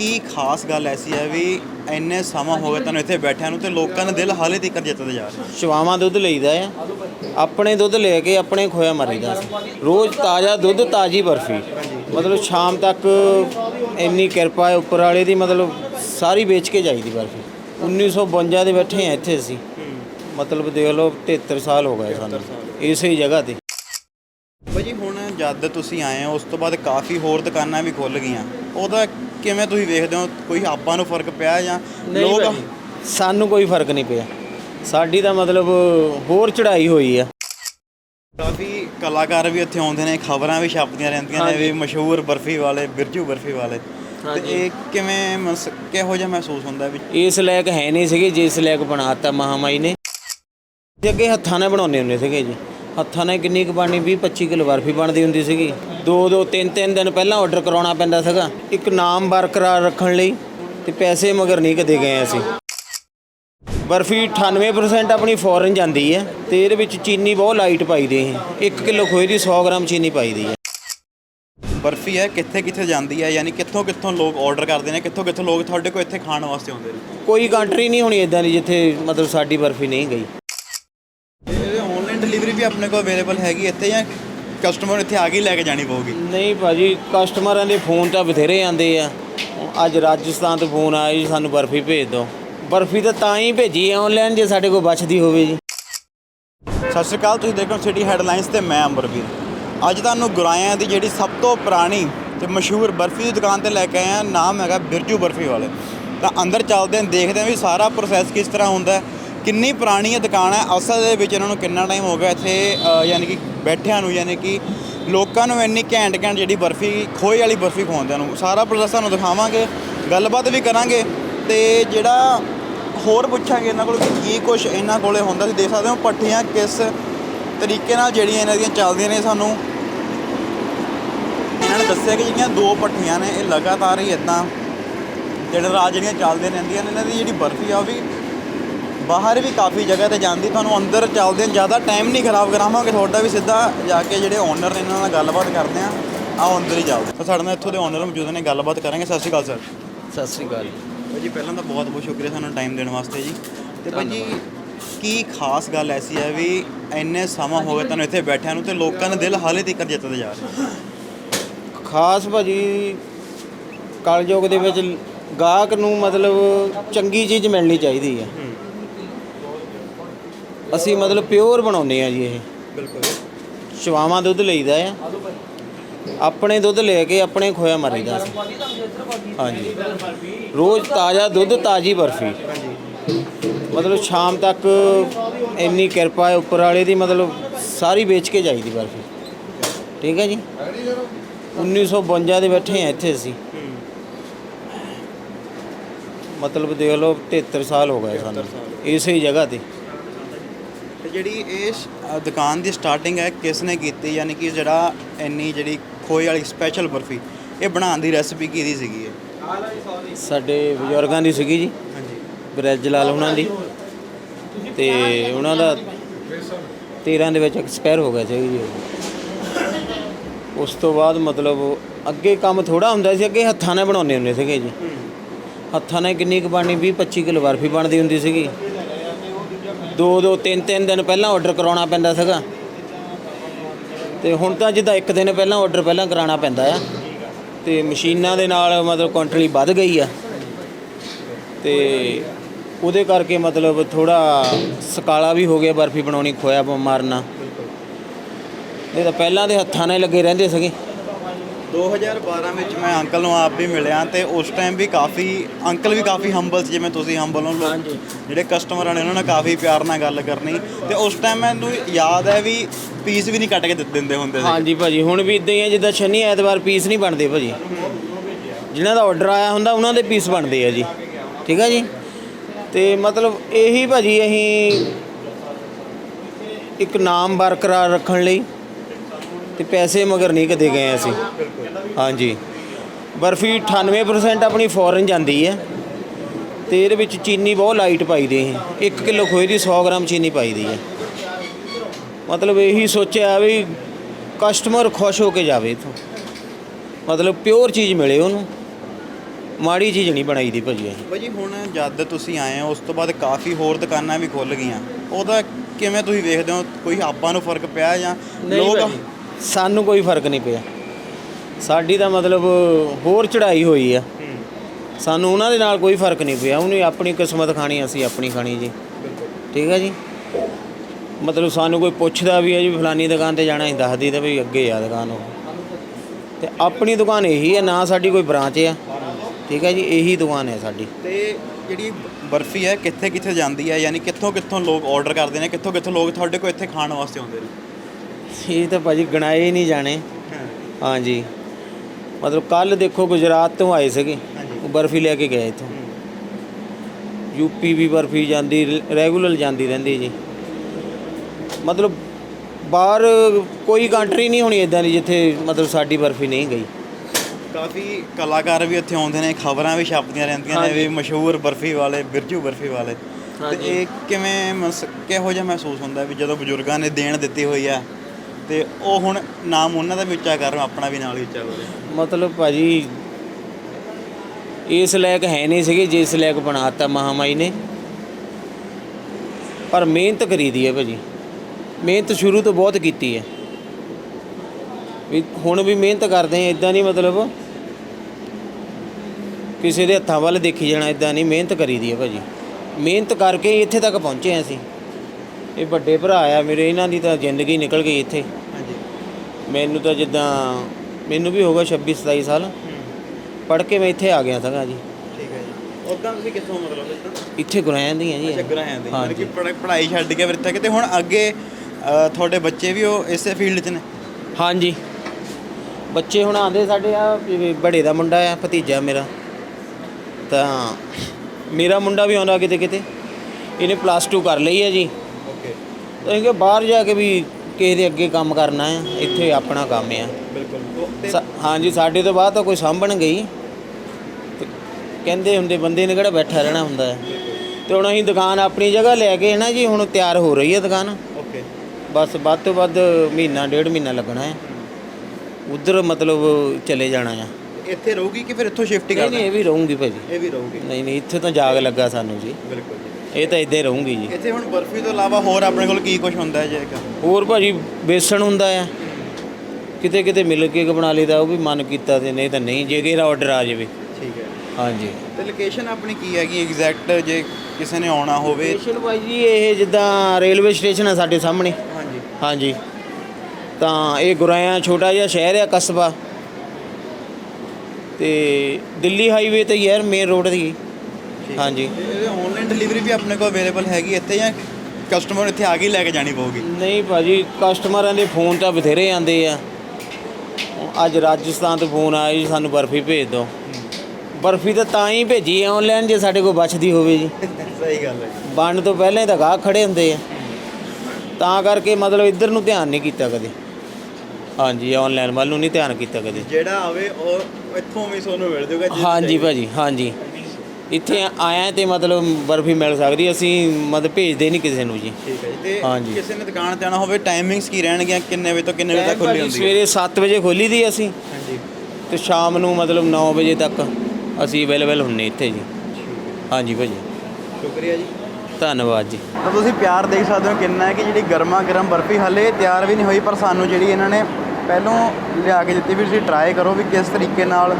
ਕੀ ਖਾਸ ਗੱਲ ਐਸੀ ਹੈ ਵੀ ਇੰਨੇ ਸਮਾਂ ਹੋ ਗਿਆ ਤੁਹਾਨੂੰ ਇੱਥੇ ਬੈਠਿਆਂ ਨੂੰ ਤੇ ਲੋਕਾਂ ਦੇ ਦਿਲ ਹਾਲੇ ਤੱਕ ਜਿੱਤਦੇ ਜਾ ਰਹੇ ਚਵਾਵਾਂ ਦੁੱਧ ਲਈਦਾ ਆ। ਆਪਣੇ ਦੁੱਧ ਲੈ ਕੇ ਆਪਣੇ ਖੋਇਆ ਮਾਰੀਦਾ ਰੋਜ਼ ਤਾਜ਼ਾ ਦੁੱਧ ਤਾਜੀ ਬਰਫੀ। ਮਤਲਬ ਸ਼ਾਮ ਤੱਕ ਇੰਨੀ ਕਿਰਪਾ ਹੈ ਉੱਪਰ ਵਾਲੇ ਦੀ ਮਤਲਬ ਸਾਰੀ ਵੇਚ ਕੇ ਜਾਈਦੀ ਬਰਫੀ। 1952 ਦੇ ਬੈਠੇ ਆ ਇੱਥੇ ਅਸੀਂ। ਮਤਲਬ ਦੇਖ ਲਓ 73 ਸਾਲ ਹੋ ਗਏ ਸਾਨੂੰ। ਇਸੇ ਹੀ ਜਗ੍ਹਾ ਤੇ। ਜਦ ਤੁਸੀਂ ਆਏ ਹੋ ਉਸ ਤੋਂ ਬਾਅਦ ਕਾਫੀ ਹੋਰ ਦੁਕਾਨਾਂ ਵੀ ਖੁੱਲ ਗਈਆਂ। ਉਹਦਾ ਕਿਵੇਂ ਤੁਸੀਂ ਵੇਖਦੇ ਹੋ? ਕੋਈ ਆਪਾਂ ਨੂੰ ਫ਼ਰਕ ਪਿਆ ਜਾਂ ਲੋਕ ਸਾਨੂੰ ਕੋਈ ਫ਼ਰਕ ਨਹੀਂ ਪਿਆ। ਸਾਡੀ ਤਾਂ ਮਤਲਬ ਹੋਰ ਚੜ੍ਹਾਈ ਹੋਈ ਆ। ਕਾਫੀ ਕਲਾਕਾਰ ਵੀ ਇੱਥੇ ਆਉਂਦੇ ਨੇ ਖਬਰਾਂ ਵੀ ਛਪਦੀਆਂ ਰਹਿੰਦੀਆਂ ਨੇ ਵੀ ਮਸ਼ਹੂਰ ਬਰਫੀ ਵਾਲੇ ਬਿਰਜੂ ਬਰਫੀ ਵਾਲੇ। ਤੇ। ਇਹ ਕਿਵੇਂ ਕਿਹੋ ਜਿਹਾ ਮਹਿਸੂਸ ਹੁੰਦਾ ਵੀ? ਇਸ ਲਾਇਕ ਹੈ ਨਹੀਂ ਸੀਗੇ ਜਿਸ ਲਾਇਕ ਬਣਾਤਾ ਮਹਾਮਾਈ ਨੇ। ਅੱਗੇ ਹੱਥਾਂ ਨਾਲ ਬਣਾਉਂਦੇ ਹੁੰਦੇ ਸੀਗੇ ਜੀ। ਹੱਥਾਂ ਨਾਲ ਕਿੰਨੀ ਕੁ ਬਣਨੀ? 20 25 ਕਿਲੋ ਬਰਫੀ ਬਣਦੀ ਹੁੰਦੀ ਸੀਗੀ। ਦੋ ਦੋ ਤਿੰਨ ਤਿੰਨ ਦਿਨ ਪਹਿਲਾਂ ਆਰਡਰ ਕਰਾਉਣਾ ਪੈਂਦਾ ਸੀਗਾ। ਇੱਕ ਨਾਮ ਬਰਕਰਾਰ ਰੱਖਣ ਲਈ ਤੇ ਪੈਸੇ ਮਗਰ ਨਹੀਂ ਕਦੇ ਗਏ ਅਸੀਂ। ਬਰਫੀ 98% ਆਪਣੀ ਫੋਰਨ ਜਾਂਦੀ ਹੈ ਤੇ ਇਹਦੇ ਵਿੱਚ ਚੀਨੀ ਬਹੁਤ ਲਾਈਟ ਪਾਈਦੀ ਹੈ। 1 ਕਿਲੋ ਖੋਏ ਦੀ 100 ਗ੍ਰਾਮ ਚੀਨੀ ਪਾਈਦੀ ਹੈ। ਬਰਫੀ ਹੈ ਕਿੱਥੇ ਕਿੱਥੇ ਜਾਂਦੀ ਹੈ? ਯਾਨੀ ਕਿੱਥੋਂ ਕਿੱਥੋਂ ਲੋਕ ਆਰਡਰ ਕਰਦੇ ਨੇ ਕਿੱਥੋਂ ਕਿੱਥੋਂ ਲੋਕ ਤੁਹਾਡੇ ਕੋਲ ਇੱਥੇ ਖਾਣ ਵਾਸਤੇ ਆਉਂਦੇ ਨੇ? ਕੋਈ ਕੰਟਰੀ ਨਹੀਂ ਹੋਣੀ ਇਦਾਂ ਦੀ ਜਿੱਥੇ ਮਤਲਬ ਸਾਡੀ ਬਰਫੀ ਨਹੀਂ ਗਈ। ਵੀ ਆਪਣੇ ਕੋਲ ਅਵੇਲੇਬਲ ਹੈਗੀ ਇੱਥੇ ਜਾਂ ਕਸਟਮਰ ਇੱਥੇ ਆ ਕੇ ਲੈ ਕੇ ਜਾਣੀ ਪਊਗੀ? ਨਹੀਂ ਭਾਜੀ ਕਸਟਮਰਾਂ ਦੇ ਫੋਨ ਤਾਂ ਬਥੇਰੇ ਆਉਂਦੇ ਆ। ਅੱਜ ਰਾਜਸਥਾਨ ਤੋਂ ਫੋਨ ਆਇਆ ਜੀ ਸਾਨੂੰ ਬਰਫੀ ਭੇਜ ਦਿਓ। ਬਰਫੀ ਤਾਂ ਤਾਂ ਹੀ ਭੇਜੀ ਆਨਲਾਈਨ ਜੇ ਸਾਡੇ ਕੋਲ ਬਚਦੀ ਹੋਵੇ ਜੀ। ਸਤਿ ਸ਼੍ਰੀ ਅਕਾਲ ਤੁਸੀਂ ਦੇਖ ਰਹੇ ਹੋ ਸਿਟੀ ਹੈਡਲਾਈਨਸ ਤੇ ਮੈਂ ਅੰਬਰਵੀਰ। ਅੱਜ ਤੁਹਾਨੂੰ ਗੁਰਾਇਆਂ ਦੀ ਜਿਹੜੀ ਸਭ ਤੋਂ ਪੁਰਾਣੀ ਤੇ ਮਸ਼ਹੂਰ ਬਰਫੀ ਦੀ ਦੁਕਾਨ ਤੇ ਲੈ ਕੇ ਆਏ ਹਾਂ ਨਾਮ ਹੈਗਾ ਬਿਰਜੂ ਬਰਫੀ ਵਾਲੇ। ਤਾਂ ਅੰਦਰ ਚੱਲਦੇ ਹਾਂ ਦੇਖਦੇ ਹਾਂ ਵੀ ਸਾਰਾ ਪ੍ਰੋਸੈਸ ਕਿਸ ਤਰ੍ਹਾਂ ਹੁੰਦਾ ਹੈ। ਕਿੰਨੀ ਪੁਰਾਣੀ ਇਹ ਦੁਕਾਨ ਹੈ? ਅਸਲ ਦੇ ਵਿੱਚ ਇਹਨਾਂ ਨੂੰ ਕਿੰਨਾ ਟਾਈਮ ਹੋ ਗਿਆ ਇੱਥੇ ਯਾਨੀ ਕਿ ਬੈਠਿਆਂ ਨੂੰ, ਯਾਨੀ ਕਿ ਲੋਕਾਂ ਨੂੰ ਇੰਨੀ ਘੈਂਟ ਘੈਂਟ ਜਿਹੜੀ ਬਰਫੀ, ਖੋਏ ਵਾਲੀ ਬਰਫੀ ਖਵਾਉਂਦਿਆਂ ਨੂੰ। ਸਾਰਾ ਪ੍ਰੋਸੈਸ ਤੁਹਾਨੂੰ ਦਿਖਾਵਾਂਗੇ, ਗੱਲਬਾਤ ਵੀ ਕਰਾਂਗੇ ਤੇ ਜਿਹੜਾ ਹੋਰ ਪੁੱਛਾਂਗੇ ਇਹਨਾਂ ਕੋਲ ਕਿ ਕੀ ਕੁਝ ਇਹਨਾਂ ਕੋਲੇ ਹੁੰਦਾ ਸੀ, ਦੇਖ ਸਕਦੇ ਹੋ ਪੱਠੀਆਂ ਕਿਸ ਤਰੀਕੇ ਨਾਲ ਜਿਹੜੀਆਂ ਇਹਨਾਂ ਦੀਆਂ ਚੱਲਦੀਆਂ ਨੇ ਸਾਨੂੰ। ਇਹਨਾਂ ਨੇ ਦੱਸਿਆ ਕਿ ਜਿਹੜੀਆਂ ਦੋ ਪੱਠੀਆਂ ਨੇ, ਇਹ ਲਗਾਤਾਰ ਹੀ ਇਦਾਂ ਜਿਹੜੇ ਰਾਤ ਜਿਹੜੀਆਂ ਚੱਲਦੀਆਂ ਰਹਿੰਦੀਆਂ ਨੇ, ਇਹਨਾਂ ਦੀ ਜਿਹੜੀ ਬਰਫੀ ਆ ਉਹ ਵੀ ਬਾਹਰ ਵੀ ਕਾਫੀ ਜਗ੍ਹਾ ਤੇ ਜਾਂਦੀ ਤੁਹਾਨੂੰ ਅੰਦਰ ਚੱਲਦੇ ਜ਼ਿਆਦਾ ਟਾਈਮ ਨਹੀਂ ਖਰਾਬ ਕਰਾਵਾਂਗੇ ਤੁਹਾਡਾ ਵੀ ਸਿੱਧਾ ਜਾ ਕੇ ਜਿਹੜੇ ਓਨਰ ਨੇ ਇਹਨਾਂ ਨਾਲ ਗੱਲਬਾਤ ਕਰਦੇ ਆ ਆਓ ਅੰਦਰ ਹੀ ਜਾਓ। ਤਾਂ ਸਾਡੇ ਨਾਲ ਇੱਥੋਂ ਦੇ ਓਨਰ ਮੌਜੂਦ ਨੇ ਗੱਲਬਾਤ ਕਰਾਂਗੇ। ਸਤਿ ਸ਼੍ਰੀ ਅਕਾਲ ਸਰ ਸਤਿ ਸ੍ਰੀ ਅਕਾਲ। ਭਾਜੀ ਪਹਿਲਾਂ ਤਾਂ ਬਹੁਤ ਬਹੁਤ ਸ਼ੁਕਰੀਆ ਸਾਨੂੰ ਟਾਈਮ ਦੇਣ ਵਾਸਤੇ ਜੀ। ਤੇ ਭਾਜੀ ਕੀ ਖਾਸ ਗੱਲ ਐਸੀ ਹੈ ਵੀ ਇੰਨੇ ਸਮਾਂ ਹੋ ਗਿਆ ਤੁਹਾਨੂੰ ਇੱਥੇ ਬੈਠਿਆਂ ਨੂੰ ਤੇ ਲੋਕਾਂ ਦੇ ਦਿਲ ਹਾਲੇ ਤੱਕ ਜਿੱਤਦੇ ਜਾ ਰਹੇ? ਖਾਸ ਭਾਜੀ ਕਲਯੁਗ ਦੇ ਵਿੱਚ ਗਾਹਕ ਨੂੰ ਮਤਲਬ ਚੰਗੀ ਚੀਜ਼ ਮਿਲਣੀ ਚਾਹੀਦੀ ਹੈ। ਅਸੀਂ ਮਤਲਬ ਪਿਓਰ ਬਣਾਉਂਦੇ ਆ ਜੀ ਇਹ। ਬਿਲਕੁਲ। ਚਵਾਵਾਂ ਦੁੱਧ ਲਈਦਾ ਆ। ਆਪਣੇ ਦੁੱਧ ਲੈ ਕੇ ਆਪਣੇ ਖੋਇਆ ਮਾਰੀਦਾ ਸੀ ਹਾਂਜੀ। ਰੋਜ਼ ਤਾਜ਼ਾ ਦੁੱਧ ਤਾਜੀ ਬਰਫੀ। ਮਤਲਬ ਸ਼ਾਮ ਤੱਕ ਇੰਨੀ ਕਿਰਪਾ ਹੈ ਉੱਪਰ ਵਾਲੇ ਦੀ ਮਤਲਬ ਸਾਰੀ ਵੇਚ ਕੇ ਜਾਈਦੀ ਬਰਫੀ। ਠੀਕ ਹੈ ਜੀ? 1952 ਦੇ ਬੈਠੇ ਆ ਇੱਥੇ ਅਸੀਂ। ਮਤਲਬ ਦੇਖ ਲਓ 73 ਸਾਲ ਹੋ ਗਏ ਸਾਨੂੰ। ਇਸੇ ਜਗ੍ਹਾ ਤੇ। ਜਿਹੜੀ ਇਹ ਸ਼- ਅ, ਦੁਕਾਨ ਦੀ ਸਟਾਰਟਿੰਗ ਹੈ ਕਿਸ ਨੇ ਕੀਤੀ? ਯਾਨੀ ਕਿ ਜਿਹੜਾ ਇੰਨੀ ਜਿਹੜੀ ਖੋਏ ਵਾਲੀ ਸਪੈਸ਼ਲ ਬਰਫੀ ਇਹ ਬਣਾਉਣ ਦੀ ਰੈਸਪੀ ਕਿਹਦੀ ਸੀਗੀ ਇਹ? ਸਾਡੇ ਬਜ਼ੁਰਗਾਂ ਦੀ ਸੀਗੀ ਜੀ। ਹਾਂਜੀ। ਬ੍ਰਿਜ ਲਾਲ ਉਹਨਾਂ ਦੀ। ਤੇ ਉਹਨਾਂ ਦਾ 13 ਦੇ ਵਿੱਚ ਐਕਸਪਾਇਰ ਹੋ ਗਿਆ ਸੀ ਜੀ ਉਹ। ਉਸ ਤੋਂ ਬਾਅਦ ਮਤਲਬ ਅੱਗੇ ਕੰਮ ਥੋੜਾ ਹੁੰਦਾ ਸੀ ਅੱਗੇ ਹੱਥਾਂ ਨਾਲ ਬਣਾਉਂਦੇ ਹੁੰਦੇ ਸੀਗੇ ਜੀ। ਹੱਥਾਂ ਨਾਲ ਕਿੰਨੀ ਕੁ ਬਣਨੀ? 20 25 ਕਿਲੋ ਬਰਫੀ ਬਣਦੀ ਹੁੰਦੀ ਸੀਗੀ। ਦੋ ਦੋ ਤਿੰਨ ਤਿੰਨ ਦਿਨ ਪਹਿਲਾਂ ਆਰਡਰ ਕਰਾਉਣਾ ਪੈਂਦਾ ਸੀਗਾ। ਤੇ ਹੁਣ ਤਾਂ ਜਿੱਦਾਂ ਇੱਕ ਦਿਨ ਪਹਿਲਾਂ ਆਰਡਰ ਪਹਿਲਾਂ ਕਰਾਉਣਾ ਪੈਂਦਾ ਆ। ਤੇ ਮਸ਼ੀਨਾਂ ਦੇ ਨਾਲ ਮਤਲਬ ਕੁਆਂਟਲੀ ਵੱਧ ਗਈ ਆ। ਤੇ ਉਹਦੇ ਕਰਕੇ ਮਤਲਬ ਥੋੜਾ ਸਕਾਲਾ ਵੀ ਹੋ ਗਿਆ ਬਰਫੀ ਬਣਾਉਣੀ ਖੋਇਆ ਮਾਰਨਾ। ਇਹ ਤਾਂ ਪਹਿਲਾਂ ਦੇ ਹੱਥਾਂ ਨਾਲ ਲੱਗੇ ਰਹਿੰਦੇ ਸੀਗੇ। 2012 ਵਿੱਚ ਮੈਂ ਅੰਕਲ ਨੂੰ ਆਪ ਵੀ ਮਿਲਿਆ ਤੇ ਉਸ ਟਾਈਮ ਵੀ ਕਾਫੀ ਅੰਕਲ ਵੀ ਕਾਫੀ ਹੰਬਲ ਸੀ ਜਿਵੇਂ ਤੁਸੀਂ ਹੰਬਲ ਹੋ ਲੋਕ ਹਾਂਜੀ। ਜਿਹੜੇ ਕਸਟਮਰਾਂ ਨੇ ਉਹਨਾਂ ਨਾਲ ਕਾਫੀ ਪਿਆਰ ਨਾਲ ਗੱਲ ਕਰਨੀ ਤੇ ਉਸ ਟਾਈਮ ਮੈਨੂੰ ਯਾਦ ਹੈ ਵੀ ਪੀਸ ਵੀ ਨਹੀਂ ਕੱਟ ਕੇ ਦਿੰਦੇ ਹੁੰਦੇ ਸੀ ਹਾਂਜੀ ਭਾਜੀ ਹੁਣ ਵੀ ਇਦਾਂ ਹੀ ਆ ਜਿੱਦਾਂ ਸ਼ਨੀ ਐਤਵਾਰ ਪੀਸ ਨਹੀਂ ਬਣਦੇ ਭਾਜੀ। ਜਿਨ੍ਹਾਂ ਦਾ ਆਰਡਰ ਆਇਆ ਹੁੰਦਾ ਉਹਨਾਂ ਦੇ ਪੀਸ ਬਣਦੇ ਆ ਜੀ। ਠੀਕ ਆ ਜੀ? ਤੇ ਮਤਲਬ ਇਹੀ ਭਾਜੀ ਅਸੀਂ ਇੱਕ ਨਾਮ ਬਰਕਰਾਰ ਰੱਖਣ ਲਈ ਤੇ ਪੈਸੇ ਮਗਰ ਨਹੀਂ ਕਦੇ ਗਏ ਅਸੀਂ। ਹਾਂਜੀ। ਬਰਫੀ 98% ਆਪਣੀ ਫੋਰਨ ਜਾਂਦੀ ਹੈ। ਤੇ ਇਹਦੇ ਵਿੱਚ ਚੀਨੀ ਬਹੁਤ ਲਾਈਟ ਪਾਈਦੀ ਹੈ। 1 ਕਿਲੋ ਖੋਏ ਦੀ 100 ਗ੍ਰਾਮ ਚੀਨੀ ਪਾਈਦੀ ਹੈ। ਮਤਲਬ ਇਹੀ ਸੋਚਿਆ ਵੀ ਕਸਟਮਰ ਖੁਸ਼ ਹੋ ਕੇ ਜਾਵੇ ਇਥੋਂ। ਮਤਲਬ ਪਿਓਰ ਚੀਜ਼ ਮਿਲੇ ਉਹਨੂੰ। ਮਾੜੀ ਚੀਜ਼ ਨਹੀਂ ਬਣਾਈ ਦੀ ਭਾਜੀ ਅਸੀਂ ਭਾਜੀ ਹੁਣ ਜਦ ਤੁਸੀਂ ਆਏ ਹੋ ਉਸ ਤੋਂ ਬਾਅਦ ਕਾਫੀ ਹੋਰ ਦੁਕਾਨਾਂ ਵੀ ਖੁੱਲ ਗਈਆਂ। ਉਹਦਾ ਕਿਵੇਂ ਤੁਸੀਂ ਵੇਖਦੇ ਹੋ? ਕੋਈ ਆਪਾਂ ਨੂੰ ਫ਼ਰਕ ਪਿਆ ਜਾਂ ਲੋਕ ਸਾਨੂੰ ਕੋਈ ਫ਼ਰਕ ਨਹੀਂ ਪਿਆ। ਸਾਡੀ ਤਾਂ ਮਤਲਬ ਹੋਰ ਚੜ੍ਹਾਈ ਹੋਈ ਆ। ਸਾਨੂੰ ਉਹਨਾਂ ਦੇ ਨਾਲ ਕੋਈ ਫ਼ਰਕ ਨਹੀਂ ਪਿਆ। ਉਹਨੇ ਆਪਣੀ ਕਿਸਮਤ ਖਾਣੀ, ਅਸੀਂ ਆਪਣੀ ਖਾਣੀ ਜੀ। ਠੀਕ ਹੈ ਜੀ? ਮਤਲਬ ਸਾਨੂੰ ਕੋਈ ਪੁੱਛਦਾ ਵੀ ਹੈ ਜੀ, ਫਲਾਨੀ ਦੁਕਾਨ ਤੇ ਜਾਣਾ, ਅਸੀਂ ਦੱਸ ਦਈਦਾ ਵੀ ਅੱਗੇ ਆ ਦੁਕਾਨ ਉਹ। ਤੇ ਆਪਣੀ ਦੁਕਾਨ ਇਹੀ ਹੈ ਨਾ ਸਾਡੀ ਕੋਈ ਬ੍ਰਾਂਚ ਆ। ਠੀਕ ਹੈ ਜੀ? ਇਹੀ ਦੁਕਾਨ ਹੈ ਸਾਡੀ। ਤੇ ਜਿਹੜੀ ਬਰਫੀ ਹੈ ਕਿੱਥੇ ਕਿੱਥੇ ਜਾਂਦੀ ਹੈ? ਯਾਨੀ ਕਿੱਥੋਂ ਕਿੱਥੋਂ ਲੋਕ ਆਰਡਰ ਕਰਦੇ ਨੇ? ਕਿੱਥੋਂ ਕਿੱਥੋਂ ਲੋਕ ਤੁਹਾਡੇ ਕੋਲ ਇੱਥੇ ਖਾਣ ਵਾਸਤੇ ਆਉਂਦੇ ਨੇ? ਇਹ ਤਾਂ ਭਾਜੀ ਗਣਾਏ ਹੀ ਨਹੀਂ ਜਾਣੇ। ਹਾਂਜੀ। ਮਤਲਬ ਕੱਲ ਦੇਖੋ ਗੁਜਰਾਤ ਤੋਂ ਆਏ ਸੀਗੇ। ਉਹ ਬਰਫੀ ਲੈ ਕੇ ਗਏ ਇੱਥੋਂ। ਯੂਪੀ ਵੀ ਬਰਫੀ ਜਾਂਦੀ ਰੈਗੂਲਰ ਜਾਂਦੀ ਰਹਿੰਦੀ ਜੀ। ਮਤਲਬ ਬਾਹਰ ਕੋਈ ਕੰਟਰੀ ਨਹੀਂ ਹੋਣੀ ਇਦਾਂ ਦੀ ਜਿੱਥੇ ਮਤਲਬ ਸਾਡੀ ਬਰਫੀ ਨਹੀਂ ਗਈ। ਕਾਫੀ ਕਲਾਕਾਰ ਵੀ ਇੱਥੇ ਆਉਂਦੇ ਨੇ ਖਬਰਾਂ ਵੀ ਛਪਦੀਆਂ ਰਹਿੰਦੀਆਂ ਨੇ। ਵੀ ਮਸ਼ਹੂਰ ਬਰਫੀ ਵਾਲੇ ਬਿਰਜੂ ਬਰਫੀ ਵਾਲੇ। ਤੇ। ਇਹ ਕਿਵੇਂ ਕਿਹੋ ਜਿਹਾ ਮਹਿਸੂਸ ਹੁੰਦਾ ਵੀ ਜਦੋਂ ਬਜ਼ੁਰਗਾਂ ਨੇ ਦੇਣ ਦਿੱਤੀ ਹੋਈ ਆ ਤੇ ਉਹ ਹੁਣ ਨਾਮ ਉਹਨਾਂ ਦਾ ਵੀ ਉੱਚਾ ਕਰ ਰਹੇ, ਆਪਣਾ ਵੀ ਨਾਲ ਹੀ ਉੱਚਾ ਕਰੋ ਮਤਲਬ ਭਾਜੀ, ਇਸ ਲਾਇਕ ਹੈ ਨਹੀਂ ਸੀਗੇ ਜਿਸ ਲਾਇਕ ਬਣਾਤਾ ਮਹਾਮਾਈ ਨੇ। ਪਰ ਮਿਹਨਤ ਕਰੀ ਦੀ ਹੈ ਭਾਜੀ। ਮਿਹਨਤ ਸ਼ੁਰੂ ਤੋਂ ਬਹੁਤ ਕੀਤੀ ਹੈ। ਵੀ ਹੁਣ ਵੀ ਮਿਹਨਤ ਕਰਦੇ ਆ ਇਦਾਂ ਨਹੀਂ ਮਤਲਬ ਕਿਸੇ ਦੇ ਹੱਥਾਂ ਵੱਲ ਦੇਖੀ ਜਾਣਾ ਇਦਾਂ ਨਹੀਂ, ਮਿਹਨਤ ਕਰੀ ਦੀ ਹੈ ਭਾਜੀ। ਮਿਹਨਤ ਕਰਕੇ ਹੀ ਇੱਥੇ ਤੱਕ ਪਹੁੰਚੇ ਹਾਂ ਅਸੀਂ। ਇਹ ਵੱਡੇ ਭਰਾ ਆ ਮੇਰੇ, ਇਹਨਾਂ ਦੀ ਤਾਂ ਜ਼ਿੰਦਗੀ ਨਿਕਲ ਗਈ ਇੱਥੇ। ਮੈਨੂੰ ਤਾਂ ਜਿੱਦਾਂ ਮੈਨੂੰ ਵੀ ਹੋਗਾ 26 27 ਸਾਲ। ਪੜ੍ਹ ਕੇ ਮੈਂ ਇੱਥੇ ਆ ਗਿਆ ਸੀਗਾ ਜੀ। ਠੀਕ ਹੈ ਜੀ। ਉਦਾਂ ਤੁਸੀਂ ਕਿੱਥੋਂ ਮਤਲਬ ਇੱਦਾਂ ਇੱਥੇ ਗੁਰਾਇਆਂ ਦੀਆਂ ਜੀ। ਅੱਛਾ ਗ੍ਰਾਂ ਆਂਦੇ ਹਾਂਜੀ। ਕਿ ਪੜ੍ਹਾਈ- ਛੱਡ ਕੇ ਫਿਰ ਇੱਥੇ ਕਿਤੇ ਹੁਣ ਅੱਗੇ ਤੁਹਾਡੇ ਬੱਚੇ ਵੀ ਉਹ ਇਸੇ ਫੀਲਡ 'ਚ ਨੇ? ਹਾਂਜੀ। ਬੱਚੇ ਹੁਣ ਆਂਦੇ ਸਾਡੇ ਆ ਬੜੇ ਦਾ ਮੁੰਡਾ ਆ ਭਤੀਜਾ ਮੇਰਾ। ਤਾਂ ਮੇਰਾ ਮੁੰਡਾ ਵੀ ਆਉਂਦਾ ਕਿਤੇ ਕਿਤੇ ਇਹਨੇ ਪਲੱਸ 2 ਕਰ ਲਈ ਹੈ ਜੀ। ਓਕੇ ਤਾਂ ਇਹ ਕਿ ਬਾਹਰ ਜਾ ਕੇ ਵੀ ਕਿਸੇ ਦੇ ਅੱਗੇ ਕੰਮ ਕਰਨਾ ਹੈ ਇੱਥੇ ਆਪਣਾ ਕੰਮ ਆ। ਬਿਲਕੁਲ। ਹਾਂਜੀ ਸਾਡੇ ਤੋਂ ਬਾਅਦ ਤਾਂ ਕੋਈ ਸਾਂਭਣ ਗਈ। ਕਹਿੰਦੇ ਹੁੰਦੇ ਬੰਦੇ ਨੇ ਕਿਹੜਾ ਬੈਠਾ ਰਹਿਣਾ ਹੁੰਦਾ ਹੈ। ਤੇ ਹੁਣ ਅਸੀਂ ਦੁਕਾਨ ਆਪਣੀ ਜਗ੍ਹਾ ਲੈ ਕੇ ਨਾ ਜੀ ਹੁਣ ਤਿਆਰ ਹੋ ਰਹੀ ਹੈ ਦੁਕਾਨ। ਓਕੇ। ਬਸ ਵੱਧ ਤੋਂ ਵੱਧ ਮਹੀਨਾ ਡੇਢ ਮਹੀਨਾ ਲੱਗਣਾ ਹੈ। ਉਧਰ ਮਤਲਬ ਚਲੇ ਜਾਣਾ ਆ। ਇੱਥੇ ਰਹੂਗੀ ਕਿ ਫਿਰ ਇੱਥੋਂ ਸ਼ਿਫਟ ਕਰਨਾ? ਨਹੀਂ ਇਹ ਵੀ ਰਹੂੰਗੀ ਭਾਜੀ। ਇਹ ਵੀ ਰਹੂਗੀ। ਨਹੀਂ ਨਹੀਂ ਇੱਥੇ ਤਾਂ ਜਾਗ ਲੱਗਾ ਸਾਨੂੰ ਜੀ। ਬਿਲਕੁਲ ਜੀ। ਇਹ ਤਾਂ ਇੱਦਾਂ ਹੀ ਰਹੂੰਗੀ ਜੀ। ਇੱਥੇ ਹੁਣ ਬਰਫੀ ਤੋਂ ਇਲਾਵਾ ਹੋਰ ਆਪਣੇ ਕੋਲ ਕੀ ਕੁਝ ਹੁੰਦਾ ਹੈ ਜੇ ਹੋਰ ਭਾਜੀ ਬੇਸਣ ਹੁੰਦਾ ਆ। ਕਿਤੇ ਕਿਤੇ ਮਿਲ ਕੇ ਬਣਾ ਲਈਦਾ ਉਹ ਵੀ ਮਨ ਕੀਤਾ ਤੇ ਨਹੀਂ ਤਾਂ ਨਹੀਂ ਜੇ ਕਿਹੜਾ ਆਰਡਰ ਆ ਜਾਵੇ। ਠੀਕ ਹੈ। ਹਾਂਜੀ। ਤੇ ਲੋਕੇਸ਼ਨ ਆਪਣੀ ਕੀ ਹੈਗੀ ਐਗਜ਼ੈਕਟ ਜੇ ਕਿਸੇ ਨੇ ਆਉਣਾ ਹੋਵੇ? ਸਟੇਸ਼ਨ ਭਾਈ ਜੀ ਇਹ ਜਿੱਦਾਂ ਰੇਲਵੇ ਸਟੇਸ਼ਨ ਹੈ ਸਾਡੇ ਸਾਹਮਣੇ। ਹਾਂਜੀ। ਹਾਂਜੀ। ਤਾਂ ਇਹ ਗੁਰਾਇਆ ਛੋਟਾ ਜਿਹਾ ਸ਼ਹਿਰ ਆ ਕਸਬਾ। ਤੇ ਦਿੱਲੀ ਹਾਈਵੇ ਤੇ ਹੀ ਯਾਰ ਮੇਨ ਰੋਡ ਦੀ ਹਾਂਜੀ। ਆਨਲਾਈਨ ਡਿਲੀਵਰੀ ਵੀ ਆਪਣੇ ਕੋਲ ਅਵੇਲੇਬਲ ਹੈਗੀ ਇੱਥੇ ਜਾਂ ਕਸਟਮਰ ਇੱਥੇ ਆ ਕੇ ਹੀ ਲੈ ਕੇ ਜਾਣੀ ਪਊਗੀ? ਨਹੀਂ ਭਾਜੀ ਕਸਟਮਰਾਂ ਦੇ ਫੋਨ ਤਾਂ ਬਥੇਰੇ ਆਉਂਦੇ ਆ। ਅੱਜ ਰਾਜਸਥਾਨ ਤੋਂ ਫੋਨ ਆਇਆ ਜੀ ਸਾਨੂੰ ਬਰਫੀ ਭੇਜ ਦਿਓ। ਬਰਫੀ ਤਾਂ ਤਾਂ ਹੀ ਭੇਜੀ ਆਨਲਾਈਨ ਜੇ ਸਾਡੇ ਕੋਲ ਬਚਦੀ ਹੋਵੇ ਜੀ। ਸਹੀ ਗੱਲ ਹੈ ਬਣਨ ਤੋਂ ਪਹਿਲਾਂ ਹੀ ਤਾਂ ਗਾਹਕ ਖੜੇ ਹੁੰਦੇ ਆ। ਤਾਂ ਕਰਕੇ ਮਤਲਬ ਇੱਧਰ ਨੂੰ ਧਿਆਨ ਨਹੀਂ ਕੀਤਾ ਕਦੇ। ਹਾਂਜੀ ਆਨਲਾਈਨ ਵੱਲ ਨੂੰ ਨਹੀਂ ਧਿਆਨ ਕੀਤਾ ਕਦੇ। ਜਿਹੜਾ ਆਵੇ ਉਹ ਇੱਥੋਂ ਵੀ ਤੁਹਾਨੂੰ ਮਿਲ ਜਾਊਗਾ ਜੇ ਹਾਂਜੀ। ਭਾਜੀ ਹਾਂਜੀ। ਇੱਥੇ ਆਇਆ ਤੇ ਮਤਲਬ ਬਰਫੀ ਮਿਲ ਸਕਦੀ ਅਸੀਂ ਮਤਲਬ ਭੇਜਦੇ ਨਹੀਂ ਕਿਸੇ ਨੂੰ ਜੀ। ਠੀਕ ਹੈ ਜੀ ਤੇ ਹਾਂਜੀ। ਕਿਸੇ ਨੇ ਦੁਕਾਨ ਤੇ ਆਉਣਾ ਹੋਵੇ ਟਾਈਮਿੰਗਸ ਕੀ ਰਹਿਣਗੀਆਂ ਕਿੰਨੇ ਵਜੇ ਤੋਂ ਕਿੰਨੇ ਵਜੇ ਤੱਕ ਖੁੱਲੀ ਹੁੰਦੀ ਹੈ? ਸਵੇਰੇ 7 ਵਜੇ ਖੋਲੀ ਦੀ ਅਸੀਂ। ਹਾਂਜੀ। ਤੇ ਸ਼ਾਮ ਨੂੰ ਮਤਲਬ 9 ਵਜੇ ਤੱਕ ਅਸੀਂ ਅਵੇਲੇਬਲ ਹੁੰਨੇ ਇੱਥੇ ਜੀ। ਹਾਂਜੀ ਭਾਜੀ। ਸ਼ੁਕਰੀਆ ਜੀ। ਧੰਨਵਾਦ ਜੀ। ਤਾਂ ਤੁਸੀਂ ਪਿਆਰ ਦੇਖ ਸਕਦੇ ਹੋ ਕਿੰਨਾ ਹੈ ਕਿ ਜਿਹੜੀ ਗਰਮਾ ਗਰਮ ਬਰਫੀ ਹਲੇ ਤਿਆਰ ਵੀ ਨਹੀਂ ਹੋਈ ਪਰ ਸਾਨੂੰ ਜਿਹੜੀ ਇਹਨਾਂ ਨੇ ਪਹਿਲੋਂ ਲਿਆ ਕੇ ਦਿੱਤੀ ਵੀ ਤੁਸੀਂ ਟਰਾਈ ਕਰੋ ਵੀ ਕਿਸ ਤਰੀਕੇ ਨਾਲ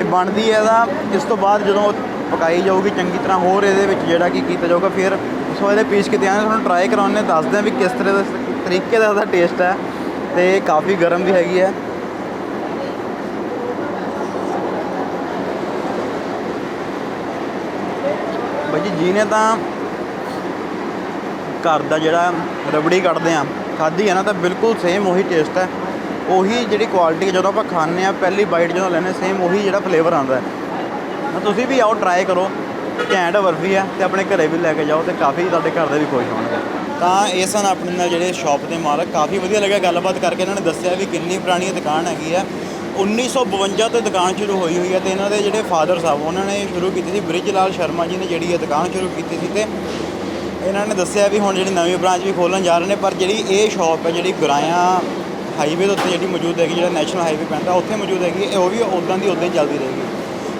ਇਹ ਬਣਦੀ ਹੈ ਇਹਦਾ। ਇਸ ਤੋਂ ਬਾਅਦ ਜਦੋਂ ਪਕਾਈ ਜਾਊਗੀ ਚੰਗੀ ਤਰ੍ਹਾਂ, ਹੋਰ ਇਹਦੇ ਵਿੱਚ ਜਿਹੜਾ ਕੀ ਕੀਤਾ ਜਾਊਗਾ, ਫਿਰ ਸੋ ਇਹਦੇ ਪੀਸ ਕਿਤੇ ਆਣੇ ਤੁਹਾਨੂੰ ਟਰਾਈ ਕਰਾਉਣੇ, ਦੱਸਦੇ ਹਾਂ ਵੀ ਕਿਸ ਤਰ੍ਹਾਂ ਦਾ ਤਰੀਕੇ ਦਾ ਇਹਦਾ ਟੇਸਟ ਹੈ ਤੇ ਕਾਫੀ ਗਰਮ ਵੀ ਹੈਗੀ ਹੈ। ਭਾਜੀ ਜੀ ਨੇ ਤਾਂ ਘਰ ਦਾ ਜਿਹੜਾ ਰਬੜੀ ਕੱਢਦੇ ਆ, ਖਾਧੀ ਹੈ ਨਾ, ਤਾਂ ਬਿਲਕੁਲ ਸੇਮ ਉਹੀ ਟੇਸਟ ਹੈ। ਉਹੀ ਜਿਹੜੀ ਕੁਆਲਿਟੀ ਜਦੋਂ ਆਪਾਂ ਖਾਂਦੇ ਆ, ਪਹਿਲੀ ਬਾਈਟ ਜਦੋਂ ਲੈਂਦੇ ਸੇਮ ਉਹੀ ਜਿਹੜਾ ਫਲੇਵਰ ਆਉਂਦਾ ਹੈ। ਤਾਂ ਤੁਸੀਂ ਵੀ ਆਓ ਟਰਾਈ ਕਰੋ। ਘੈਂਟ ਬਰਫੀ ਹੈ ਤੇ ਆਪਣੇ ਘਰੇ ਵੀ ਲੈ ਕੇ ਜਾਓ ਤੇ ਕਾਫੀ ਤੁਹਾਡੇ ਘਰ ਦੇ ਵੀ ਖੁਸ਼ ਹੋਣਗੇ। ਤਾਂ ਇਹ ਸਨ ਆਪਣੇ ਨਾਲ ਜਿਹੜੇ ਸ਼ਾਪ ਦੇ ਮਾਲਕ। ਕਾਫੀ ਵਧੀਆ ਲੱਗਿਆ ਗੱਲਬਾਤ ਕਰਕੇ। ਇਹਨਾਂ ਨੇ ਦੱਸਿਆ ਵੀ ਕਿੰਨੀ ਪੁਰਾਣੀ ਦੁਕਾਨ ਹੈਗੀ ਹੈ 1952 ਤੋਂ ਦੁਕਾਨ ਸ਼ੁਰੂ ਹੋਈ ਹੋਈ ਹੈ ਤੇ ਇਹਨਾਂ ਦੇ ਜਿਹੜੇ ਫਾਦਰ ਸਾਹਿਬ, ਉਹਨਾਂ ਨੇ ਸ਼ੁਰੂ ਕੀਤੀ ਸੀ। ਬ੍ਰਿਜ ਲਾਲ ਸ਼ਰਮਾ ਜੀ ਨੇ ਜਿਹੜੀ ਇਹ ਦੁਕਾਨ ਸ਼ੁਰੂ ਕੀਤੀ ਸੀ ਤੇ ਇਹਨਾਂ ਨੇ ਦੱਸਿਆ ਵੀ ਹੁਣ ਜਿਹੜੀ ਨਵੀਂ ਬ੍ਰਾਂਚ ਵੀ ਖੋਲਣ ਜਾ ਰਹੇ ਨੇ, ਪਰ ਜਿਹੜੀ ਇਹ ਸ਼ਾਪ ਹੈ ਜਿਹੜੀ ਗੁਰਾਇਆ ਹਾਈਵੇ ਦੇ ਉੱਤੇ ਜਿਹੜੀ ਮੌਜੂਦ ਹੈਗੀ, ਜਿਹੜਾ ਨੈਸ਼ਨਲ ਹਾਈਵੇ ਪੈਂਦਾ, ਉੱਥੇ ਮੌਜੂਦ ਹੈਗੀ, ਇਹ ਉਹ ਵੀ ਉਦਾਂ ਦੀ ਉਦਾਂ ਹੀ ਚੱਲਦੀ ਰਹੇਗੀ।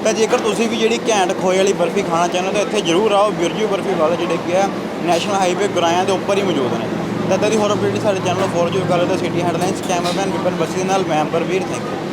ਤਾਂ ਜੇਕਰ ਤੁਸੀਂ ਵੀ ਜਿਹੜੀ ਘੈਂਟ ਖੋਏ ਵਾਲੀ ਬਰਫੀ ਖਾਣਾ ਚਾਹੁੰਦੇ ਹੋ, ਤਾਂ ਇੱਥੇ ਜ਼ਰੂਰ ਆਓ, ਬਿਰਜੂ ਬਰਫੀ ਵਾਲੇ ਜਿਹੜੇ ਕਿ ਹੈ ਨੈਸ਼ਨਲ ਹਾਈਵੇ ਗੁਰਾਇਆਂ ਦੇ ਉੱਪਰ ਹੀ ਮੌਜੂਦ ਨੇ। ਤਾਂ ਇੱਦਾਂ ਹੋਰ ਅਪਡੇਟ ਸਾਡੇ ਚੈਨਲ ਨੂੰ ਫੋਲੋ ਜਰੂਰ ਕਰ ਤਾਂ city headlines cameraman Vipan Bassi ਨਾਲ, ਮੈਂ ਅੰਬਰਵੀਰ ਸਿੰਘ।